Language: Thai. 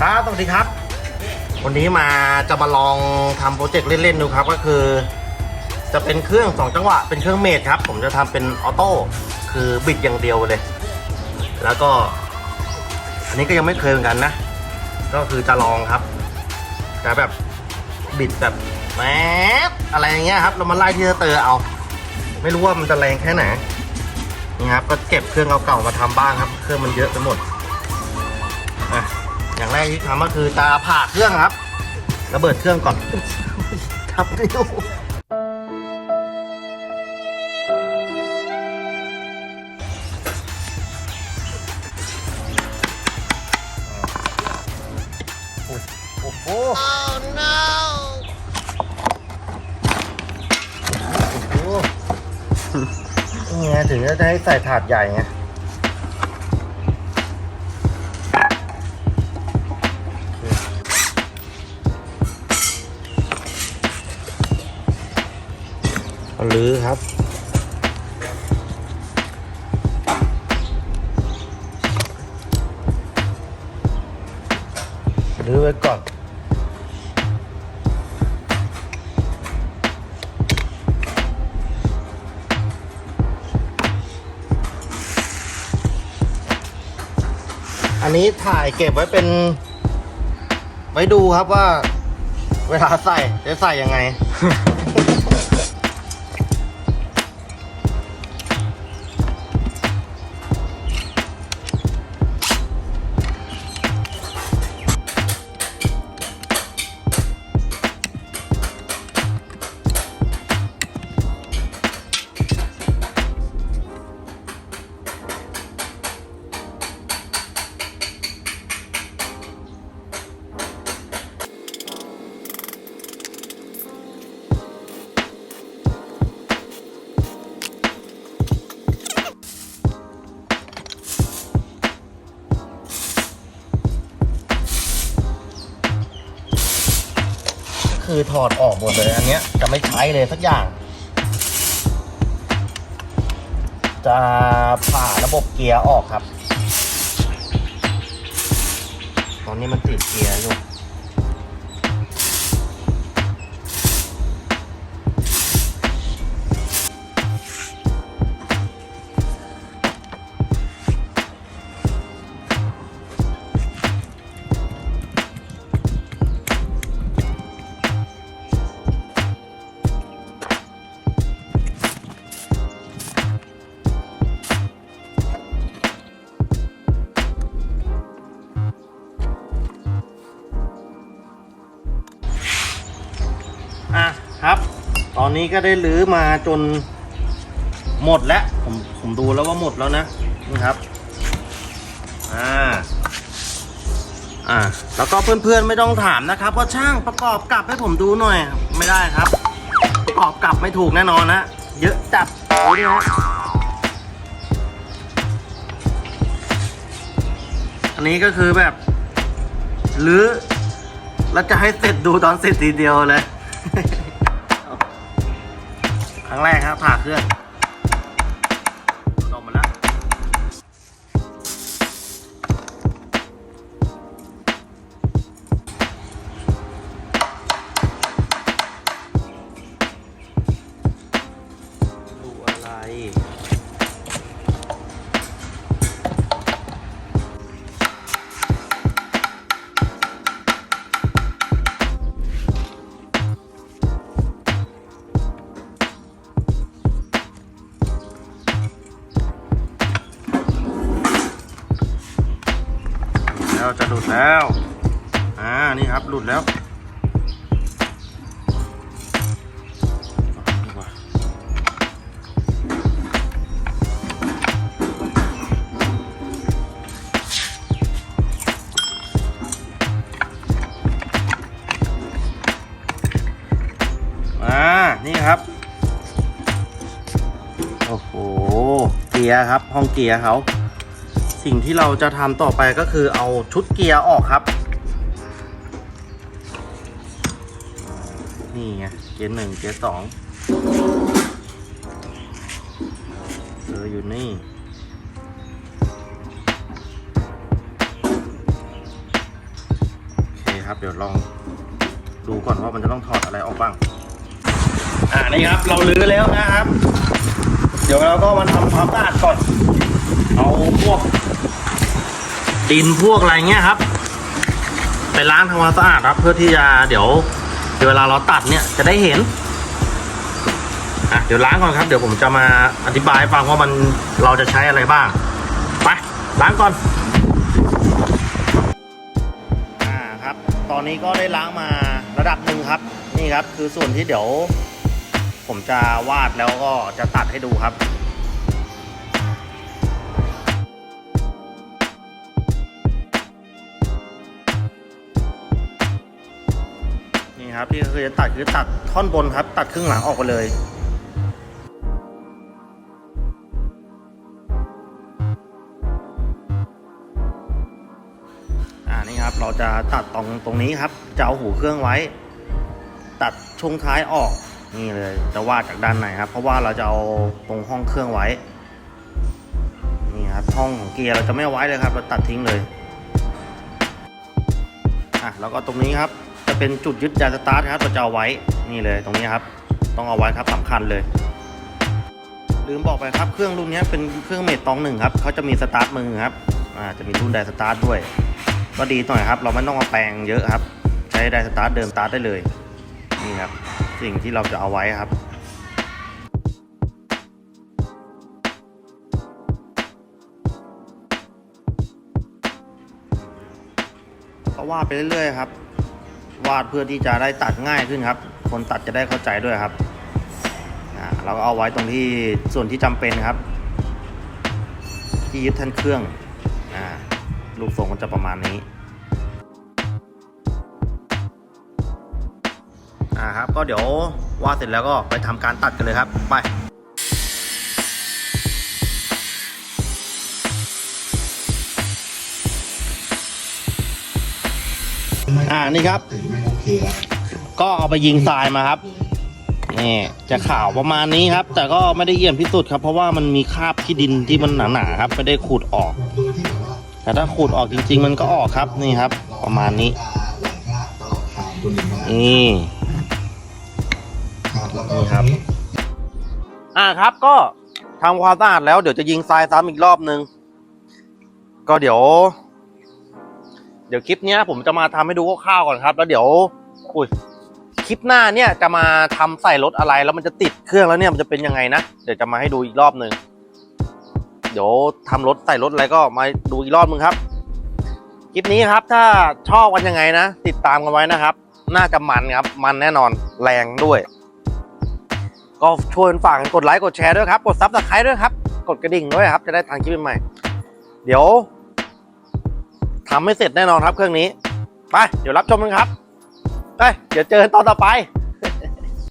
ครับสวัสดีครับ วันนี้มาจะมาลองทำโปรเจกต์เล่นๆดูครับ ก็คือ จะเป็นเครื่องสองจังหวะเป็นเครื่องเมดครับ ผมจะทำเป็นออโต้คือบิดอย่างเดียวเลย แล้วก็ อันนี้ก็ยังไม่เคยเหมือนกันนะ ก็คือจะลองครับจะแบบบิดแบบแมสอะไรอย่างเงี้ยครับ เรามาไล่ที่เตอร์เอา ไม่รู้ว่ามันจะแรงแค่ไหนนี่ครับก็เก็บเครื่องเก่าๆมาทำบ้างครับ เครื่องมันเยอะไปหมด อย่างแรกที่ทำก็คือตาผ่าเครื่องครับ ระเบิดเครื่องก่อนทับนิ้วโอ้โหโอ้โหนี่ไงถึงจะให้ใส่ถาดใหญ่ไง ลื้อครับลื้อไว้ก่อนอันนี้ถ่ายเก็บไว้เป็น ไว้ดูครับว่า เวลาใส่จะใส่ยังไง คือถอดออกหมดเลยอันเนี้ยจะไม่ใช้เลยสักอย่าง จะผ่าระบบเกียร์ออกครับ ตอนนี้มันติดเกียร์อยู่ อนนี้ก็ได้รื้อมาจนหมดแล้ว ผมผมดูแล้วว่าหมดแล้วนะนี่ครับอ่าอ่าแล้วก็เพื่อนๆไม่ต้องถามนะครับ ว่าช่างประกอบกลับให้ผมดูหน่อย ไม่ได้ครับ ประกอบกลับไม่ถูกแน่นอนนะเยอะจัดดูดิฮะอันนี้ก็คือแบบรื้อแล้วจะให้เสร็จดูตอนเสร็จทีเดียวเลย รั้งแรกครับผ่าเครื่อง แล้วจะหลุดแล้ว อ่า นี่ครับหลุดแล้วอ่า นี่ครับ โอ้โห เกียร์ครับ ห้องเกียร์เขา สิ่งที่เราจะทำต่อไปก็คือเอาชุดเกียร์ออกครับ นี่ไงเกียร์หนึ่งเกียร์สองเอออยู่นี่ครับเดี๋ยวลองดูก่อนว่ามันจะต้องถอดอะไรออกบ้าง อ่านี่ครับ เราลื้อแล้วนะครับ เดี๋ยวเราก็มาทำความสะอาดก่อน เอาพวก ดินพวกอะไรเงี้ยครับ ไปล้างทำความสะอาดครับ เพื่อที่จะเดี๋ยวเวลาเราตัดเนี่ยจะได้เห็นอะเดี๋ยวล้างก่อนครับ เดี๋ยวผมจะมาอธิบายฟังว่ามันเราจะใช้อะไรบ้างไปล้างก่อนอ่าครับ ตอนนี้ก็ได้ล้างมาระดับหนึ่งครับ นี่ครับ คือส่วนที่เดี๋ยว ผมจะวาดแล้วก็จะตัดให้ดูครับ ครับที่คือจะตัดคือตัดท่อนบนครับ ตัดครึ่งหลังออกไปเลย อ่านี่ครับเราจะตัดตรงตรงนี้ครับจะเอาหูเครื่องไว้ ตัดช่วงท้ายออกนี่เลยจะวาดจากด้านในครับ เพราะว่าเราจะเอาตรงห้องเครื่องไว้นี่ครับห้องของเกียร์เราจะไม่ไว้เลยครับ เราตัดทิ้งเลยอะแล้วก็ตรงนี้ครับ เป็นจุดยึดยานสตาร์ทครับเราจะเอาไว้นี่เลยตรงนี้ครับ ต้องเอาไว้ครับสำคัญเลย ลืมบอกไปครับเครื่องรุ่นนี้เป็นเครื่องเมทตองหนึ่งครับเขาจะมีสตาร์ทมือครับอ่าจะมีรุ่นไดสตาร์ทด้วย ก็ดีหน่อยครับ เราไม่ต้องมาแปลงเยอะครับ ใช้ไดสตาร์ทเดิมสตาร์ทได้เลยนี่ครับสิ่งที่เราจะเอาไว้ครับก็วาดไปเรื่อยๆครับ วาดเพื่อที่จะได้ตัดง่ายขึ้นครับ คนตัดจะได้เข้าใจด้วยครับอ่าเราก็เอาไว้ตรงที่ส่วนที่จำเป็นครับ ที่ยึดท่านเครื่องอ่ารูปทรงมันจะประมาณนี้อ่าครับก็เดี๋ยววาดเสร็จแล้วก็ไปทำการตัดกันเลยครับ ไป อ่านี่ครับ ก็เอาไปยิงทรายมาครับนี่จะขาวประมาณนี้ครับ แต่ก็ไม่ได้เยี่ยมที่สุดครับ เพราะว่ามันมีคราบที่ดินที่มันหนาๆครับไม่ได้ขูดออก แต่ถ้าขูดออกจริง ๆ มันก็ออกครับนี่ครับ ประมาณนี้นี่นี่ครับอ่าครับก็ทำความสะอาดแล้วเดี๋ยวจะยิงทรายซ้ำอีกรอบนึง ก็เดี๋ยว เดี๋ยวคลิปเนี้ยผมจะมาทำให้ดูคร่าวๆก่อนครับ แล้วเดี๋ยวอุ้ยคลิปหน้าเนี่ยจะมาทำใส่รถอะไรแล้วมันจะติดเครื่องแล้วเนี่ยมันจะเป็นยังไงนะเดี๋ยวจะมาให้ดูอีกรอบหนึ่งเดี๋ยวทำรถใส่รถอะไรก็มาดูอีกรอบนึงครับคลิปนี้ครับถ้าชอบกันยังไงนะ ติดตามกันไว้นะครับ น่าจะมันครับมันแน่นอนแรงด้วย ก็ชวนฝากกดไลค์กดแชร์ด้วยครับ กดซับสไครต์ด้วยครับ กดกระดิ่งด้วยครับ จะได้ทางคลิปใหม่ เดี๋ยว ทำให้เสร็จแน่นอนครับเครื่องนี้ ไป เดี๋ยวรับชมกันครับไปเดี๋ยวเจอกันตอนต่อไป